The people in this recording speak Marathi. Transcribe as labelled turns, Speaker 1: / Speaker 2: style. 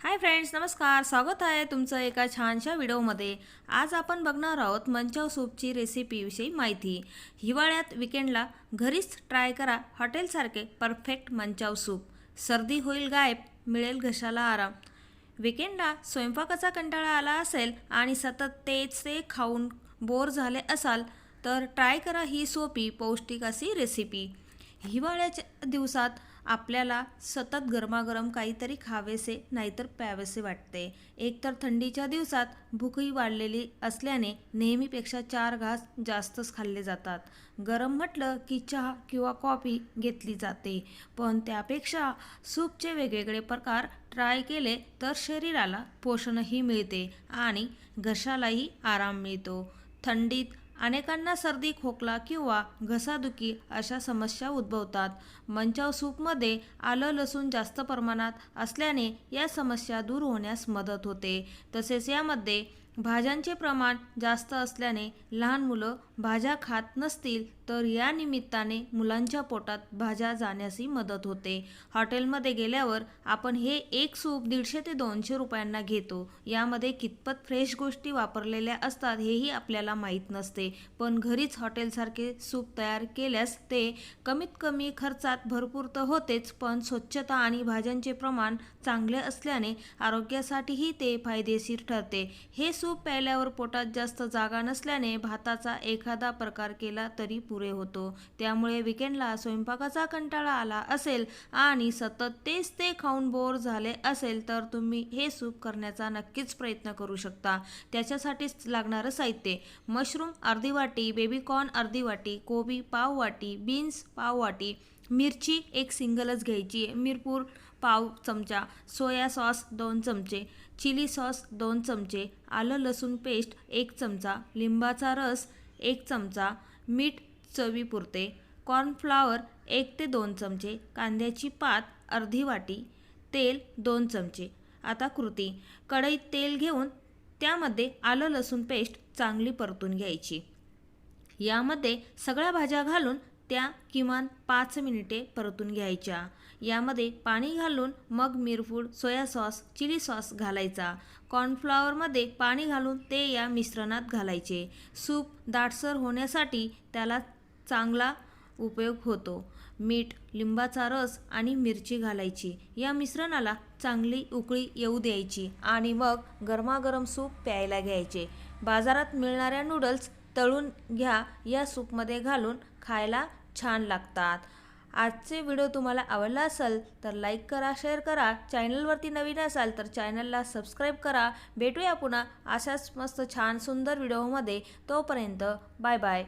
Speaker 1: हाय फ्रेंड्स नमस्कार. स्वागत आहे तुमचं एका छानशा व्हिडिओमध्ये. आज आपण बघणार आहोत मंचाव सूपची रेसिपीविषयी माहिती. हिवाळ्यात विकेंडला घरीच ट्राय करा हॉटेलसारखे परफेक्ट मंचाव सूप. सर्दी होईल गायब मिळेल घशाला आराम. विकेंडला स्वयंपाकाचा कंटाळा आला असेल आणि सतत तेच ते खाऊन बोर झाले असाल तर ट्राय करा ही सोपी पौष्टिक अशी रेसिपी हिवाळ्याच्या दिवसात आपल्याला सतत गरमागरम काहीतरी खावेसे नाहीतर प्यावेसे वाटते. एकतर थंडीच्या दिवसात भूकही वाढलेली असल्याने नेहमीपेक्षा चार घास जास्तच खाल्ले जातात. गरम म्हटलं की चहा किंवा कॉफी घेतली जाते. पण त्यापेक्षा सूपचे वेगवेगळे प्रकार ट्राय केले तर शरीराला पोषणही मिळते आणि घशालाही आराम मिळतो. थंडीत अनेकांना सर्दी खोकला किंवा घसादुखी अशा समस्या उद्भवतात. मंचाव सूपमध्ये आलं लसूण जास्त प्रमाणात असल्याने या समस्या दूर होण्यास मदत होते. तसेच यामध्ये भाज्यांचे प्रमाण जास्त असल्याने लहान मुलं भाज्या खात नसतील तर या निमित्ताने मुलांच्या पोटात भाज्या जाण्यासही मदत होते. हॉटेलमध्ये गेल्यावर आपण हे एक सूप दीडशे ते दोनशे रुपयांना घेतो. यामध्ये कितपत फ्रेश गोष्टी वापरलेल्या असतात हेही आपल्याला माहीत नसते. पण घरीच हॉटेलसारखे सूप तयार केल्यास ते कमीत कमी खर्चात भरपूर तर होतेच पण स्वच्छता आणि भाज्यांचे प्रमाण चांगले असल्याने आरोग्यासाठीही ते फायदेशीर ठरते. हे सूप प्यायल्यावर पोटात जास्त जागा नसल्याने भाताचा एखादा प्रकार केला तरी पुरे होतो. त्यामुळे विकेंडला स्वयंपाकाचा कंटाळा आला असेल आणि सतत तेच ते खाऊन बोर झाले असेल तर तुम्ही हे सूप करण्याचा नक्कीच प्रयत्न करू शकता. त्याच्यासाठीच लागणारं साहित्य. मशरूम अर्धी वाटी बेबीकॉर्न अर्धी वाटी कोबी पाव वाटी बीन्स पाव वाटी मिरची एक सिंगलच घ्यायची. आहे मिरपूर पाव चमचा सोया सॉस दोन चमचे चिली सॉस दोन चमचे आलं लसूण पेस्ट एक चमचा लिंबाचा रस एक चमचा मीठ चवीपुरते कॉर्नफ्लावर एक ते दोन चमचे कांद्याची पात अर्धी वाटी तेल दोन चमचे. आता कृती कढईत तेल घेऊन त्यामध्ये आलं लसूण पेस्ट चांगली परतून घ्यायची. यामध्ये सगळ्या भाज्या घालून त्या किमान पाच मिनिटे परतून घ्यायच्या. यामध्ये पाणी घालून मग मिरपूड सोया सॉस चिली सॉस घालायचा. कॉर्नफ्लॉवरमध्ये पाणी घालून ते या मिश्रणात घालायचे. सूप दाटसर होण्यासाठी त्याला चांगला उपयोग होतो. मीठ लिंबाचा रस आणि मिरची घालायची. या मिश्रणाला चांगली उकळी येऊ द्यायची आणि मग गरमागरम सूप प्यायला घ्यायचे. बाजारात मिळणाऱ्या नूडल्स तळून घ्या या सूपमध्ये घालून खायला छान लागतात. आजचे व्हिडिओ तुम्हाला आवडला असेल तर लाईक करा शेअर करा. चॅनलवरती नवीन असाल तर चॅनलला सबस्क्राईब करा. भेटूया पुन्हा अशाच मस्त छान सुंदर व्हिडिओमध्ये. तोपर्यंत बाय बाय.